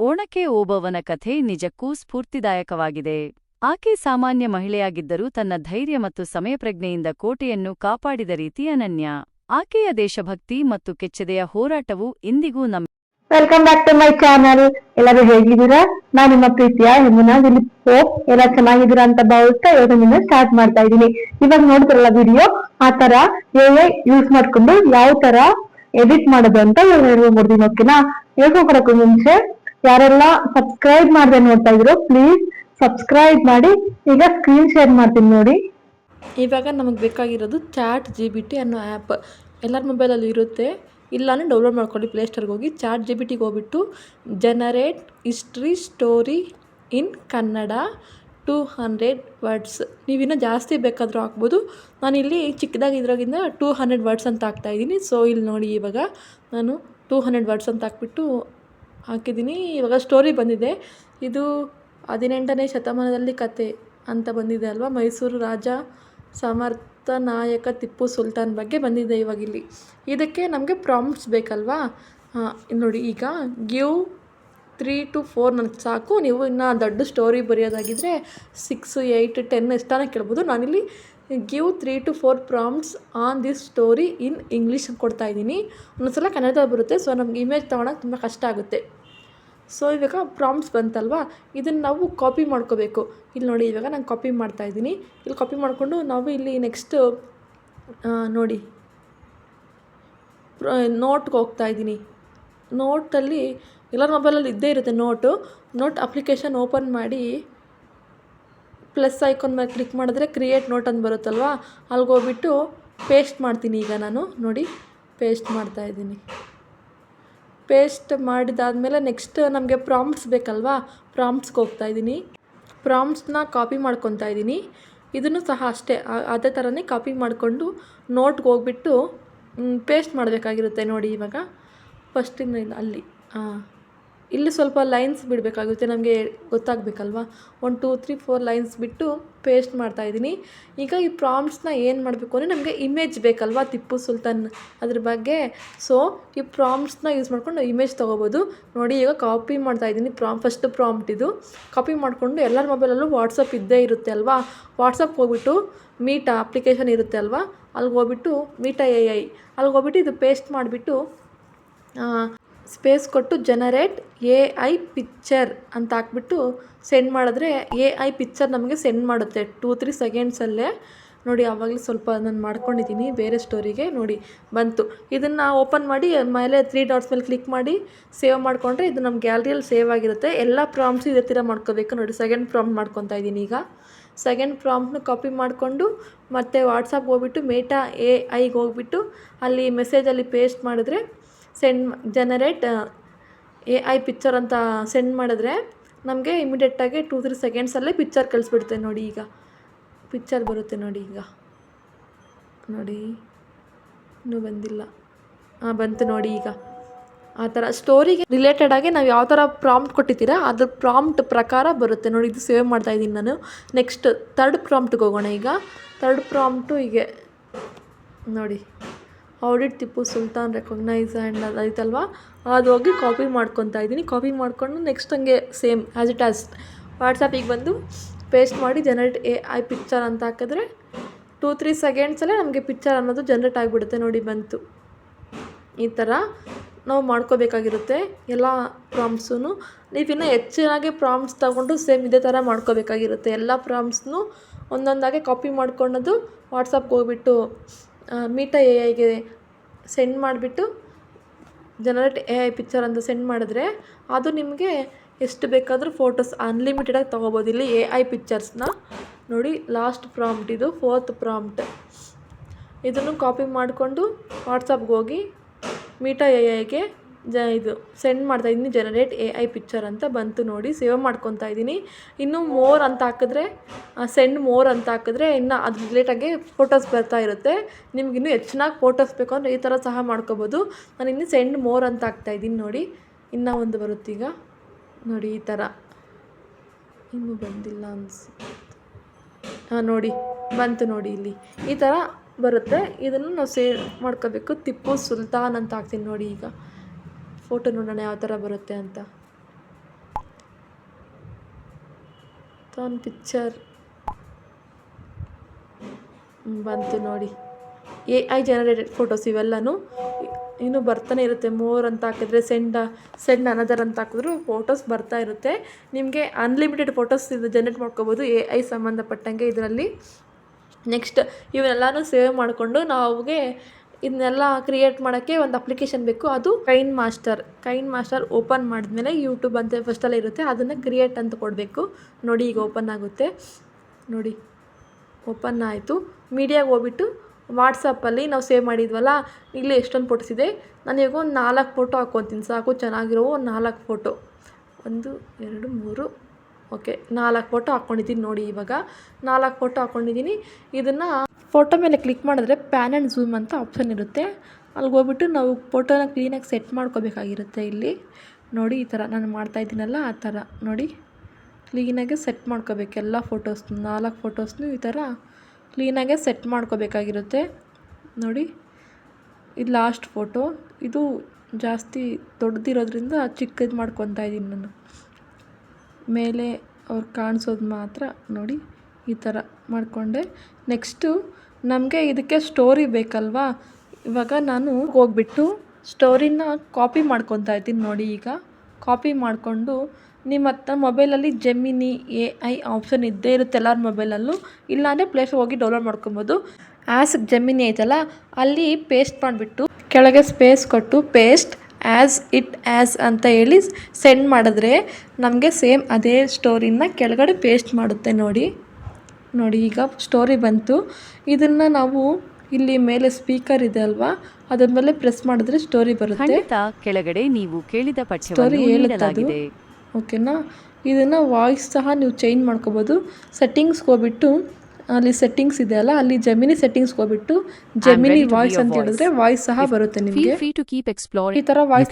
ಓಣಕ್ಕೆ ಓಬವ್ವನ ಕಥೆ ನಿಜಕ್ಕೂ ಸ್ಫೂರ್ತಿದಾಯಕವಾಗಿದೆ. ಆಕೆ ಸಾಮಾನ್ಯ ಮಹಿಳೆಯಾಗಿದ್ದರೂ ತನ್ನ ಧೈರ್ಯ ಮತ್ತು ಸಮಯಪ್ರಜ್ಞೆಯಿಂದ ಕೋಟೆಯನ್ನು ಕಾಪಾಡಿದ ರೀತಿ ಅನನ್ಯ. ಆಕೆಯ ದೇಶಭಕ್ತಿ ಮತ್ತು ಕೆಚ್ಚದೆಯ ಹೋರಾಟವು ಇಂದಿಗೂ ನಮ್ಮ welcome back to my channel ಎಲ್ಲರೂ ಹೇಗಿದ್ದೀರಾ? ನಾನು ನಿಮ್ಮ ಪ್ರೀತಿಯ ಯಮುನಾ ದಿಲೀಪ್. ಹೋಪ್ ಎಲ್ಲ ಚೆನ್ನಾಗಿದ್ದೀರಾ ಅಂತ ಭಾವಿಸ್ತಾ ಇವಾಗ ಸ್ಟಾರ್ಟ್ ಮಾಡ್ತಾ ಇದ್ದೀನಿ. ಇವಾಗ ನೋಡ್ತಿರಲ್ಲ ವಿಡಿಯೋ ಆ ತರ ಎ ಯೂಸ್ ಮಾಡ್ಕೊಂಡು ಯಾವ ತರ ಎಡಿಟ್ ಮಾಡೋದು ಅಂತ ಹೇಳ್ಕೊಡ್ತೀನಿ ಓಕೆನಾ ಹೇಳ್ಕೊಡಕ್ಕೂ ಮುಂಚೆ ಯಾರೆಲ್ಲ ಸಬ್ಸ್ಕ್ರೈಬ್ ಮಾಡಿದೆ ನೋಡ್ತಾ ಇದ್ರು ಪ್ಲೀಸ್ ಸಬ್ಸ್ಕ್ರೈಬ್ ಮಾಡಿ. ಈಗ ಸ್ಕ್ರೀನ್ ಶೇರ್ ಮಾಡ್ತೀನಿ ನೋಡಿ. ಇವಾಗ ನಮಗೆ ಬೇಕಾಗಿರೋದು ಚಾಟ್ ಜಿ ಬಿ ಟಿ ಅನ್ನೋ ಆ್ಯಪ್ ಎಲ್ಲರ ಮೊಬೈಲಲ್ಲಿ ಇರುತ್ತೆ. ಇಲ್ಲಾಂದ್ರೆ ಡೌನ್ಲೋಡ್ ಮಾಡ್ಕೊಳ್ಳಿ ಪ್ಲೇಸ್ಟೋರ್ಗೆ ಹೋಗಿ. ಚಾಟ್ ಜಿ ಬಿ ಟಿಗೆ ಹೋಗ್ಬಿಟ್ಟು generate history story in Kannada two hundred words ನೀವಿನ್ನೂ ಜಾಸ್ತಿ ಬೇಕಾದರೂ ಹಾಕ್ಬೋದು. ನಾನಿಲ್ಲಿ ಚಿಕ್ಕದಾಗಿ ಇದ್ರಾಗಿಂದ ಟೂ ಹಂಡ್ರೆಡ್ ವರ್ಡ್ಸ್ ಅಂತ ಹಾಕ್ತಾಯಿದ್ದೀನಿ ಸೊ ಇಲ್ಲಿ ನೋಡಿ ಇವಾಗ ನಾನು ಟೂ ಹಂಡ್ರೆಡ್ ವರ್ಡ್ಸ್ ಅಂತ ಹಾಕ್ಬಿಟ್ಟು ಹಾಕಿದ್ದೀನಿ. ಇವಾಗ ಸ್ಟೋರಿ ಬಂದಿದೆ. ಇದು ಹದಿನೆಂಟನೇ ಶತಮಾನದಲ್ಲಿ ಕತೆ ಅಂತ ಬಂದಿದೆ ಅಲ್ವಾ? ಮೈಸೂರು ರಾಜ ಸಮರ್ಥ ನಾಯಕ ತಿಪ್ಪು ಸುಲ್ತಾನ್ ಬಗ್ಗೆ ಬಂದಿದೆ ಇವಾಗ ಇಲ್ಲಿ. ಇದಕ್ಕೆ ನಮಗೆ ಪ್ರಾಂಪ್ಟ್ಸ್ ಬೇಕಲ್ವಾ? ಹಾಂ ನೋಡಿ, ಈಗ ಗಿವ್ ತ್ರೀ ಟು ಫೋರ್ ನನಗೆ ಸಾಕು. ನೀವು ಇನ್ನು ದೊಡ್ಡ ಸ್ಟೋರಿ ಬರೆಯೋದಾಗಿದ್ದರೆ ಸಿಕ್ಸ್ ಏಯ್ಟ್ ಟೆನ್ ಎಷ್ಟಾನ ಕೇಳ್ಬೋದು. ನಾನಿಲ್ಲಿ give three to four prompts on this story in English ಕೊಡ್ತಾ ಇದ್ದೀನಿ. ಒಂದೊಂದ್ಸಲ ಕನ್ನಡ ಬರುತ್ತೆ ಸೊ ನಮ್ಗೆ ಇಮೇಜ್ ತೊಗೊಳಕ್ಕೆ ತುಂಬ ಕಷ್ಟ ಆಗುತ್ತೆ. ಸೊ ಇವಾಗ ಪ್ರಾಮ್ಸ್ ಬಂತಲ್ವಾ? ಇದನ್ನು ನಾವು ಕಾಪಿ ಮಾಡ್ಕೋಬೇಕು. ಇಲ್ಲಿ ನೋಡಿ, ಇವಾಗ ನಾನು ಕಾಪಿ ಮಾಡ್ತಾ ಇದ್ದೀನಿ. ಇಲ್ಲಿ ಕಾಪಿ ಮಾಡಿಕೊಂಡು ನಾವು ಇಲ್ಲಿ ನೆಕ್ಸ್ಟ್ ನೋಡಿ. ನೋಟ್ಗೆ ಹೋಗ್ತಾ ಇದ್ದೀನಿ. ನೋಟಲ್ಲಿ ಎಲ್ಲರ ಮೊಬೈಲಲ್ಲಿ ಇದ್ದೇ ಇರುತ್ತೆ ನೋಟು ನೋಟ್ ಅಪ್ಲಿಕೇಶನ್ ಓಪನ್ ಮಾಡಿ ಪ್ಲಸ್ ಐಕಾನ್ ಮೇಲೆ ಕ್ಲಿಕ್ ಮಾಡಿದ್ರೆ ಕ್ರಿಯೇಟ್ ನೋಟ್ ಅಂತ ಬರುತ್ತಲ್ವಾ? ಅಲ್ಲಿಗೆ ಹೋಗ್ಬಿಟ್ಟು ಪೇಸ್ಟ್ ಮಾಡ್ತೀನಿ ಈಗ ನಾನು. ನೋಡಿ ಪೇಸ್ಟ್ ಮಾಡ್ತಾ ಇದ್ದೀನಿ. ಪೇಸ್ಟ್ ಮಾಡಿದಾದಮೇಲೆ ನೆಕ್ಸ್ಟ್ ನಮಗೆ ಪ್ರಾಂಪ್ಟ್ಸ್ ಬೇಕಲ್ವಾ? ಪ್ರಾಂಪ್ಟ್ಸ್ಗೆ ಹೋಗ್ತಾ ಇದ್ದೀನಿ ಪ್ರಾಂಪ್ಟ್ಸ್ನ ಕಾಪಿ ಮಾಡ್ಕೊತಾ ಇದ್ದೀನಿ ಇದನ್ನು ಸಹ ಅಷ್ಟೇ ಅದೇ ಥರನೇ ಕಾಪಿ ಮಾಡಿಕೊಂಡು ನೋಟ್ಗೆ ಹೋಗ್ಬಿಟ್ಟು ಪೇಸ್ಟ್ ಮಾಡಬೇಕಾಗಿರುತ್ತೆ ನೋಡಿ ಇವಾಗ. ಫಸ್ಟಿಂದ ಅಲ್ಲಿ ಹಾಂ ಇಲ್ಲಿ ಸ್ವಲ್ಪ ಲೈನ್ಸ್ ಬಿಡಬೇಕಾಗುತ್ತೆ, ನಮಗೆ ಗೊತ್ತಾಗಬೇಕಲ್ವಾ? ಒಂದು ಟೂ ತ್ರೀ ಫೋರ್ ಲೈನ್ಸ್ ಬಿಟ್ಟು ಪೇಸ್ಟ್ ಮಾಡ್ತಾಯಿದ್ದೀನಿ ಈಗ ಈ ಪ್ರಾಮ್ಸ್ನ ಏನು ಮಾಡಬೇಕು ಅಂದರೆ ನಮಗೆ ಇಮೇಜ್ ಬೇಕಲ್ವಾ ತಿಪ್ಪು ಸುಲ್ತಾನ್ ಅದ್ರ ಬಗ್ಗೆ? ಸೊ ಈ ಪ್ರಾಮ್ಸ್ನ ಯೂಸ್ ಮಾಡ್ಕೊಂಡು ಇಮೇಜ್ ತೊಗೋಬೋದು. ನೋಡಿ, ಈಗ ಕಾಪಿ ಮಾಡ್ತಾ ಇದ್ದೀನಿ ಪ್ರಾಮ್ ಫಸ್ಟ್ ಪ್ರಾಮ್ಟ್ ಇದು. ಕಾಪಿ ಮಾಡಿಕೊಂಡು ಎಲ್ಲರ ಮೊಬೈಲಲ್ಲೂ ವಾಟ್ಸಪ್ ಇದ್ದೇ ಇರುತ್ತೆ ಅಲ್ವಾ? ವಾಟ್ಸಪ್ಗೆ ಹೋಗ್ಬಿಟ್ಟು ಮೀಟಾ ಅಪ್ಲಿಕೇಶನ್ ಇರುತ್ತೆ ಅಲ್ವಾ? ಅಲ್ಲಿಗೆ ಹೋಗ್ಬಿಟ್ಟು ಮೀಟಾ ಎ ಐ ಅಲ್ಲಿಗೆ ಹೋಗ್ಬಿಟ್ಟು ಇದು ಪೇಸ್ಟ್ ಮಾಡಿಬಿಟ್ಟು ಸ್ಪೇಸ್ ಕೊಟ್ಟು ಜನರೇಟ್ ಎ ಐ ಪಿಕ್ಚರ್ ಅಂತ ಹಾಕ್ಬಿಟ್ಟು ಸೆಂಡ್ ಮಾಡಿದ್ರೆ ಎ ಐ ಪಿಕ್ಚರ್ ನಮಗೆ ಸೆಂಡ್ ಮಾಡುತ್ತೆ. ಟೂ ತ್ರೀ ಸೆಕೆಂಡ್ಸಲ್ಲೇ ನೋಡಿ, ಆವಾಗಲೇ ಸ್ವಲ್ಪ ನಾನು ಮಾಡ್ಕೊಂಡಿದ್ದೀನಿ ಬೇರೆ ಸ್ಟೋರಿಗೆ ನೋಡಿ, ಬಂತು. ಇದನ್ನು ಓಪನ್ ಮಾಡಿ, ಮೇಲೆ ತ್ರೀ ಡಾಟ್ಸ್ ಮೇಲೆ ಕ್ಲಿಕ್ ಮಾಡಿ ಸೇವ್ ಮಾಡಿಕೊಂಡ್ರೆ ಇದು ನಮ್ಮ ಗ್ಯಾಲರಿಯಲ್ಲಿ ಸೇವ್ ಆಗಿರುತ್ತೆ. ಎಲ್ಲ ಪ್ರಾಮ್ಸು ಇದೇ ಥರ ಮಾಡ್ಕೋಬೇಕು. ನೋಡಿ ಸೆಕೆಂಡ್ ಪ್ರಾಮ್ ಮಾಡ್ಕೊತಾ ಇದ್ದೀನಿ ಈಗ. ಸೆಕೆಂಡ್ ಪ್ರಾಮ್ಟ್ನ ಕಾಪಿ ಮಾಡಿಕೊಂಡು, ಮತ್ತು ವಾಟ್ಸಪ್ಗೆ ಹೋಗ್ಬಿಟ್ಟು ಮೇಟಾ ಎ ಐಗೆ ಹೋಗ್ಬಿಟ್ಟು, ಅಲ್ಲಿ ಮೆಸೇಜಲ್ಲಿ ಪೇಸ್ಟ್ ಮಾಡಿದ್ರೆ send generate A I picture ಅಂತ ಸೆಂಡ್ ಮಾಡಿದ್ರೆ ನಮಗೆ ಇಮಿಡಿಯೇಟಾಗಿ ಟೂ ತ್ರೀ ಸೆಕೆಂಡ್ಸಲ್ಲೇ ಪಿಕ್ಚರ್ ಕಳಿಸ್ಬಿಡುತ್ತೆ ನೋಡಿ ಈಗ. ಪಿಕ್ಚರ್ ಬರುತ್ತೆ ನೋಡಿ ಈಗ. ನೋಡಿ, ಇನ್ನೂ ಬಂದಿಲ್ಲ. ಹಾಂ ಬಂತು ನೋಡಿ ಈಗ. ಆ ಥರ ಸ್ಟೋರಿಗೆ ರಿಲೇಟೆಡ್ ಆಗಿ ನಾವು ಯಾವ ಥರ ಪ್ರಾಂಪ್ಟ್ ಕೊಟ್ಟಿದ್ದೀರ, ಅದ್ರ ಪ್ರಾಂಪ್ಟ್ ಪ್ರಕಾರ ಬರುತ್ತೆ. ನೋಡಿ, ಇದು ಸೇವ್ ಮಾಡ್ತಾ ಇದ್ದೀನಿ ನಾನು. ನೆಕ್ಸ್ಟ್ ತರ್ಡ್ ಪ್ರಾಂಪ್ಟ್ಗೆ ಹೋಗೋಣ ಈಗ. ತರ್ಡ್ ಪ್ರಾಂಪ್ಟು ಹೀಗೆ. ನೋಡಿ. Did Tipu Sultan recognise and ಅದು ಐತಲ್ವಾ? ಅದು ಹೋಗಿ ಕಾಪಿ ಮಾಡ್ಕೊತಾ ಇದ್ದೀನಿ. ಕಾಪಿ ಮಾಡಿಕೊಂಡು ನೆಕ್ಸ್ಟ್ ಹಂಗೆ ಸೇಮ್ ಆ್ಯಸ್ ಇಟ್ ಆಸ್ ವಾಟ್ಸಪ್ಪಿಗೆ ಬಂದು ಪೇಸ್ಟ್ ಮಾಡಿ ಜನರೇಟ್ ಎ ಐ ಪಿಕ್ಚರ್ ಅಂತ ಹಾಕಿದ್ರೆ ಟೂ ತ್ರೀ ಸೆಕೆಂಡ್ಸಲ್ಲೇ ನಮಗೆ ಪಿಕ್ಚರ್ ಅನ್ನೋದು ಜನ್ರೇಟ್ ಆಗಿಬಿಡುತ್ತೆ ನೋಡಿ ಬಂತು. ಈ ಥರ ನಾವು ಮಾಡ್ಕೋಬೇಕಾಗಿರುತ್ತೆ ಎಲ್ಲ ಪ್ರಾಮ್ಸೂ ನೀವಿನ್ನೂ ಹೆಚ್ಚಿನಾಗೆ ಪ್ರಾಮ್ಸ್ ತಗೊಂಡು ಸೇಮ್ ಇದೇ ಥರ ಮಾಡ್ಕೋಬೇಕಾಗಿರುತ್ತೆ. ಎಲ್ಲ ಪ್ರಾಮ್ಸ್ನು ಒಂದೊಂದಾಗೆ ಕಾಪಿ ಮಾಡ್ಕೊಳ್ಳೋದು ವಾಟ್ಸಪ್ಗೆ ಹೋಗ್ಬಿಟ್ಟು ಮೀಟಾ ಎ ಐಗೆ ಸೆಂಡ್ ಮಾಡಿಬಿಟ್ಟು ಜನರೇಟ್ ಎ ಐ ಪಿಕ್ಚರ್ ಅಂತ ಸೆಂಡ್ ಮಾಡಿದ್ರೆ ಅದು ನಿಮಗೆ ಎಷ್ಟು ಬೇಕಾದರೂ ಫೋಟೋಸ್ ಅನ್ಲಿಮಿಟೆಡಾಗಿ ತೊಗೋಬೋದು. ಇಲ್ಲಿ ಎ ಐ ಪಿಕ್ಚರ್ಸ್ನ ನೋಡಿ ಲಾಸ್ಟ್ ಪ್ರಾಂಪ್ಟ್ ಇದು ಫೋರ್ತ್ ಪ್ರಾಂಪ್ಟ್ ಇದನ್ನು ಕಾಪಿ ಮಾಡಿಕೊಂಡು ವಾಟ್ಸಪ್ಗೆ ಹೋಗಿ ಮೀಟಾ ಎ ಐಗೆ ಜ, ಇದು ಸೆಂಡ್ ಮಾಡ್ತಾ ಇದ್ದೀನಿ ಜನರೇಟ್ ಎ ಐ ಪಿಕ್ಚರ್ ಅಂತ ಬಂತು ನೋಡಿ ಸೇವ್ ಮಾಡ್ಕೊತಾ ಇದ್ದೀನಿ ಇನ್ನು ಮೋರ್ ಅಂತ ಹಾಕಿದ್ರೆ ಸೆಂಡ್ ಮೋರ್ ಅಂತ ಹಾಕಿದ್ರೆ ಇನ್ನು ಅದು ರಿಲೇಟಾಗಿ ಫೋಟೋಸ್ ಬರ್ತಾ ಇರುತ್ತೆ. ನಿಮ್ಗೆ ಇನ್ನೂ ಹೆಚ್ಚಿನಾಗಿ ಫೋಟೋಸ್ ಬೇಕು ಅಂದರೆ ಈ ಥರ ಸಹ ಮಾಡ್ಕೋಬೋದು. ನಾನು ಇನ್ನು ಸೆಂಡ್ ಮೋರ್ ಅಂತ ಹಾಕ್ತಾ ಇದ್ದೀನಿ ನೋಡಿ. ಇನ್ನೂ ಒಂದು ಬರುತ್ತೀಗ ನೋಡಿ ಈ ಥರ ಇನ್ನೂ ಬಂದಿಲ್ಲ ಅನ್ಸುತ್ತೆ. ಹಾಂ, ನೋಡಿ, ಬಂತು ನೋಡಿ ಇಲ್ಲಿ. ಈ ಥರ ಬರುತ್ತೆ. ಇದನ್ನು ನಾವು ಸೇವ್ ಮಾಡ್ಕೋಬೇಕು. ತಿಪ್ಪು ಸುಲ್ತಾನ್ ಅಂತ ಹಾಕ್ತೀನಿ ನೋಡಿ ಈಗ. ಫೋಟೋ ನೋಡೋಣ ಯಾವ ಥರ ಬರುತ್ತೆ ಅಂತ. ಒಂದು ಪಿಕ್ಚರ್ ಬಂತು ನೋಡಿ. ಎ ಐ ಜನರೇಟೆಡ್ ಫೋಟೋಸ್ ಇವೆಲ್ಲನೂ. ಇನ್ನೂ ಬರ್ತಾನೆ ಇರುತ್ತೆ. ಮೋರ್ ಅಂತ ಹಾಕಿದ್ರೆ ಸೆಂಡ್ ಸೆಂಡ್ ಅನದರ್ ಅಂತ ಹಾಕಿದ್ರು ಫೋಟೋಸ್ ಬರ್ತಾ ಇರುತ್ತೆ. ನಿಮಗೆ ಅನ್ಲಿಮಿಟೆಡ್ ಫೋಟೋಸ್ ಇದು ಜನರೇಟ್ ಮಾಡ್ಕೋಬೋದು ಎ ಐ ಸಂಬಂಧಪಟ್ಟಂಗೆ ಇದರಲ್ಲಿ. ನೆಕ್ಸ್ಟ್ ಇವನ್ನೆಲ್ಲನೂ ಸೇವ್ ಮಾಡಿಕೊಂಡು ನಾವುಗೆ ಇದನ್ನೆಲ್ಲ ಕ್ರಿಯೇಟ್ ಮಾಡೋಕ್ಕೆ ಒಂದು ಅಪ್ಲಿಕೇಶನ್ ಬೇಕು. ಅದು Kine master. Kine master open ಮಾಡಿದ್ಮೇಲೆ ಯೂಟ್ಯೂಬ್ ಅಂತ ಫಸ್ಟಲ್ಲೇ ಇರುತ್ತೆ. ಅದನ್ನು ಕ್ರಿಯೇಟ್ ಅಂತ ಕೊಡಬೇಕು. ನೋಡಿ, ಈಗ ಓಪನ್ ಆಗುತ್ತೆ. ನೋಡಿ ಓಪನ್ ಆಯಿತು. ಮೀಡಿಯಾಗೆ ಹೋಗ್ಬಿಟ್ಟು ವಾಟ್ಸಪ್ಪಲ್ಲಿ ನಾವು ಸೇವ್ ಮಾಡಿದ್ವಲ್ಲ, ಇಲ್ಲಿ ಎಷ್ಟೊಂದು ಫೋಟೋಸ್ ಇದೆ. ನಾನು ಈಗ ಒಂದು ನಾಲ್ಕು ಫೋಟೋ ಹಾಕ್ಕೊತೀನಿ ಸಾಕು, ಚೆನ್ನಾಗಿರೋ ಒಂದು ನಾಲ್ಕು ಫೋಟೋ ಒಂದು, ಎರಡು, ಮೂರು. ಓಕೆ, ನಾಲ್ಕು ಫೋಟೋ ಹಾಕ್ಕೊಂಡಿದ್ದೀನಿ ನೋಡಿ ಇವಾಗ. ನಾಲ್ಕು ಫೋಟೋ ಹಾಕ್ಕೊಂಡಿದ್ದೀನಿ. ಇದನ್ನು ಫೋಟೋ ಮೇಲೆ ಕ್ಲಿಕ್ ಮಾಡಿದ್ರೆ ಪ್ಯಾನ್ ಆ್ಯಂಡ್ ಝೂಮ್ ಅಂತ ಆಪ್ಷನ್ ಇರುತ್ತೆ. ಅಲ್ಲಿಗೆ ಹೋಗ್ಬಿಟ್ಟು ನಾವು ಫೋಟೋನ ಕ್ಲೀನಾಗಿ ಸೆಟ್ ಮಾಡ್ಕೋಬೇಕಾಗಿರುತ್ತೆ ಇಲ್ಲಿ. ನೋಡಿ, ಈ ಥರ ನಾನು ಮಾಡ್ತಾ ಇದ್ದೀನಲ್ಲ, ಆ ಥರ. ನೋಡಿ ಕ್ಲೀನಾಗೆ ಸೆಟ್ ಮಾಡ್ಕೋಬೇಕು ಎಲ್ಲ ಫೋಟೋಸ್ ನಾಲ್ಕು ಫೋಟೋಸ್ನು ಈ ಥರ ಕ್ಲೀನಾಗೆ ಸೆಟ್ ಮಾಡ್ಕೋಬೇಕಾಗಿರುತ್ತೆ. ನೋಡಿ, ಇದು ಲಾಸ್ಟ್ ಫೋಟೋ. ಇದು ಜಾಸ್ತಿ ದೊಡ್ಡದಿರೋದ್ರಿಂದ ಚಿಕ್ಕದು ಮಾಡ್ಕೊತಾ ಇದ್ದೀನಿ ನಾನು. ಮೇಲೆ ಅವ್ರು ಕಾಣಿಸೋದು ಮಾತ್ರ ನೋಡಿ ಈ ಥರ ಮಾಡಿಕೊಂಡೆ. ನೆಕ್ಸ್ಟು ನಮಗೆ ಇದಕ್ಕೆ ಸ್ಟೋರಿ ಬೇಕಲ್ವಾ? ಇವಾಗ ನಾನು ಹೋಗ್ಬಿಟ್ಟು ಸ್ಟೋರಿನ ಕಾಪಿ ಮಾಡ್ಕೊತಾ ಇದ್ದೀನಿ ನೋಡಿ ಈಗ. ಕಾಪಿ ಮಾಡಿಕೊಂಡು ನಿಮ್ಮ ಹತ್ರ ಮೊಬೈಲಲ್ಲಿ ಜೆಮಿನಿ ಎ ಐ ಆಪ್ಷನ್ ಇದ್ದೇ ಇರುತ್ತೆ ಎಲ್ಲರ ಮೊಬೈಲಲ್ಲೂ ಇಲ್ಲಾಂದರೆ ಪ್ಲೇಸ್ಗೆ ಹೋಗಿ ಡೌನ್ಲೋಡ್ ಮಾಡ್ಕೊಬೋದು. ಆ್ಯಸ್ ಜೆಮಿನಿ ಐತಲ್ಲ, ಅಲ್ಲಿ ಪೇಸ್ಟ್ ಮಾಡಿಬಿಟ್ಟು ಕೆಳಗೆ ಸ್ಪೇಸ್ ಕೊಟ್ಟು ಪೇಸ್ಟ್ ಆ್ಯಸ್ ಇಟ್ ಆ್ಯಸ್ ಅಂತ ಹೇಳಿ ಸೆಂಡ್ ಮಾಡಿದ್ರೆ ನಮಗೆ ಸೇಮ್ ಅದೇ ಸ್ಟೋರಿನ ಕೆಳಗಡೆ ಪೇಸ್ಟ್ ಮಾಡುತ್ತೆ ನೋಡಿ. ನೋಡಿ ಈಗ ಸ್ಟೋರಿ ಬಂತು. ಇದನ್ನು ನಾವು ಇಲ್ಲಿ ಮೇಲೆ ಸ್ಪೀಕರ್ ಇದೆ ಅಲ್ವಾ? ಅದರ ಮೇಲೆ ಪ್ರೆಸ್ ಮಾಡಿದ್ರೆ ಸ್ಟೋರಿ ಬರುತ್ತೆ. ಕೆಳಗಡೆ ನೀವು ಕೇಳಿದ ಸ್ಟೋರಿ ಹೇಳುತ್ತೆ ಓಕೆನಾ ಇದನ್ನು ವಾಯ್ಸ್ ಸಹ ನೀವು ಚೇಂಜ್ ಮಾಡ್ಕೋಬೋದು. ಸೆಟ್ಟಿಂಗ್ಸ್ಗೆ ಹೋಗ್ಬಿಟ್ಟು ಅಲ್ಲಿ ಸೆಟ್ಟಿಂಗ್ಸ್ ಇದೆ ಅಲ್ಲ ಅಲ್ಲಿ ಜಮಿನಿ ಸೆಟ್ಟಿಂಗ್ಸ್ ಹೋಗ್ಬಿಟ್ಟು ಜಮಿನಿ ವಾಯ್ಸ್ ಅಂತ ಹೇಳಿದ್ರೆ ವಾಯ್ಸ್ ಸಹ ಬರುತ್ತೆ ನಿಮಗೆ. Feel free to keep explore ಈ ತರ ವಾಯ್ಸ್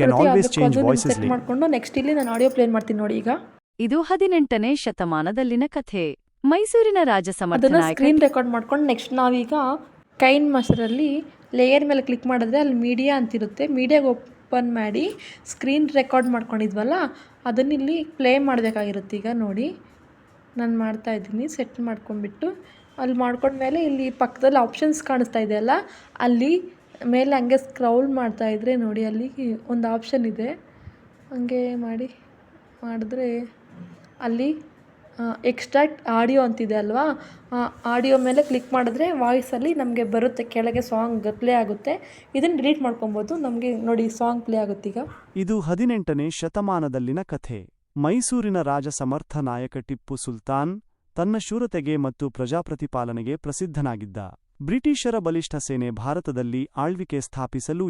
ಸೆಟ್ ಮಾಡ್ಕೊಂಡು ನೆಕ್ಸ್ಟ್ ಇಲ್ಲಿ ನಾನು ಆಡಿಯೋ ಪ್ಲೇ ಮಾಡ್ತೀನಿ ನೋಡಿ ಈಗ. ಇದು ಹದಿನೆಂಟನೇ ಶತಮಾನದಲ್ಲಿನ ಕಥೆ. ಮೈಸೂರಿನ ರಾಜ ಸಮರ್ಥ ಅದನ್ನು ಸ್ಕ್ರೀನ್ ರೆಕಾರ್ಡ್ ಮಾಡ್ಕೊಂಡು ನೆಕ್ಸ್ಟ್ ನಾವೀಗ ಕೈನ್ ಮಾಸ್ಟರಲ್ಲಿ ಲೇಯರ್ ಮೇಲೆ ಕ್ಲಿಕ್ ಮಾಡಿದ್ರೆ ಅಲ್ಲಿ ಮೀಡಿಯಾ ಅಂತಿರುತ್ತೆ. ಮೀಡಿಯಾಗೆ ಓಪನ್ ಮಾಡಿ ಸ್ಕ್ರೀನ್ ರೆಕಾರ್ಡ್ ಮಾಡ್ಕೊಂಡಿದ್ವಲ್ಲ ಅದನ್ನ ಇಲ್ಲಿ ಪ್ಲೇ ಮಾಡಬೇಕಾಗಿರುತ್ತೆ ಈಗ ನೋಡಿ. ನಾನು ಮಾಡ್ತಾ ಇದ್ದೀನಿ ಸೆಟ್ ಮಾಡ್ಕೊಂಡ್ಬಿಟ್ಟು ಅಲ್ಲಿ ಮಾಡ್ಕೊಂಡ್ಮೇಲೆ ಇಲ್ಲಿ ಪಕ್ಕದಲ್ಲಿ ಆಪ್ಷನ್ಸ್ ಕಾಣಿಸ್ತಾ ಇದೆಯಲ್ಲ ಅಲ್ಲಿ? ಮೇಲೆ ಹಂಗೆ ಸ್ಕ್ರೌಲ್ ಮಾಡ್ತಾ ಇದ್ರೆ ನೋಡಿ, ಅಲ್ಲಿ ಒಂದು ಆಪ್ಷನ್ ಇದೆ. ಹಂಗೆ ಮಾಡಿ, ಮಾಡಿದ್ರೆ ಅಲ್ಲಿ ಎಕ್ಸ್ಟ್ರಾಕ್ಟ್ ಆಡಿಯೋ ಅಂತಿದೆ ಅಲ್ವಾ? ಆಡಿಯೋ ಮೇಲೆ ಕ್ಲಿಕ್ ಮಾಡಿದ್ರೆ ವಾಯ್ಸಲ್ಲಿ ನಮಗೆ ಬರುತ್ತೆ, ಕೆಳಗೆ ಸಾಂಗ್ ಪ್ಲೇ ಆಗುತ್ತೆ. ಇದನ್ನು ಡಿಲೀಟ್ ಮಾಡ್ಕೊಬೋದು. ನಮಗೆ ನೋಡಿ ಸಾಂಗ್ ಪ್ಲೇ ಆಗುತ್ತೆ ಈಗ. ಇದು ಹದಿನೆಂಟನೇ ಶತಮಾನದಲ್ಲಿನ ಕಥೆ. ಮೈಸೂರಿನ ರಾಜ ಸಮರ್ಥ ನಾಯಕ ಟಿಪ್ಪು ಸುಲ್ತಾನ್ ತನ್ನ ಶೂರತೆಗೆ ಮತ್ತು ಪ್ರಜಾಪ್ರತಿಪಾಲನೆಗೆ ಪ್ರಸಿದ್ಧನಾಗಿದ್ದ ಬ್ರಿಟಿಷರ ಬಲಿಷ್ಠ ಸೇನೆ ಭಾರತದಲ್ಲಿ ಆಳ್ವಿಕೆ ಸ್ಥಾಪಿಸಲು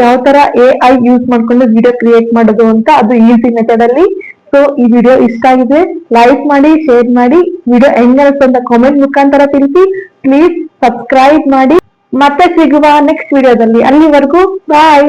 ಯಾವ ತರ ಎ ಐ ಯೂಸ್ ಮಾಡ್ಕೊಂಡು ವಿಡಿಯೋ ಕ್ರಿಯೇಟ್ ಮಾಡೋದು ಅಂತ ಅದು ಈಸಿ ಮೆಥಡ್ ಅಲ್ಲಿ. ಸೊ ಈ ವಿಡಿಯೋ ಇಷ್ಟ ಆಗಿದೆ. ಲೈಕ್ ಮಾಡಿ ಶೇರ್ ಮಾಡಿ ವಿಡಿಯೋ ಹೆಂಗನ್ನಿಸ್ತು ಅಂತ ಕಾಮೆಂಟ್ ಮುಖಾಂತರ ತಿಳಿಸಿ. ಪ್ಲೀಸ್ ಸಬ್ಸ್ಕ್ರೈಬ್ ಮಾಡಿ. ಮತ್ತೆ ಸಿಗುವ ನೆಕ್ಸ್ಟ್ ವಿಡಿಯೋದಲ್ಲಿ ಅಲ್ಲಿವರೆಗೂ ಬಾಯ್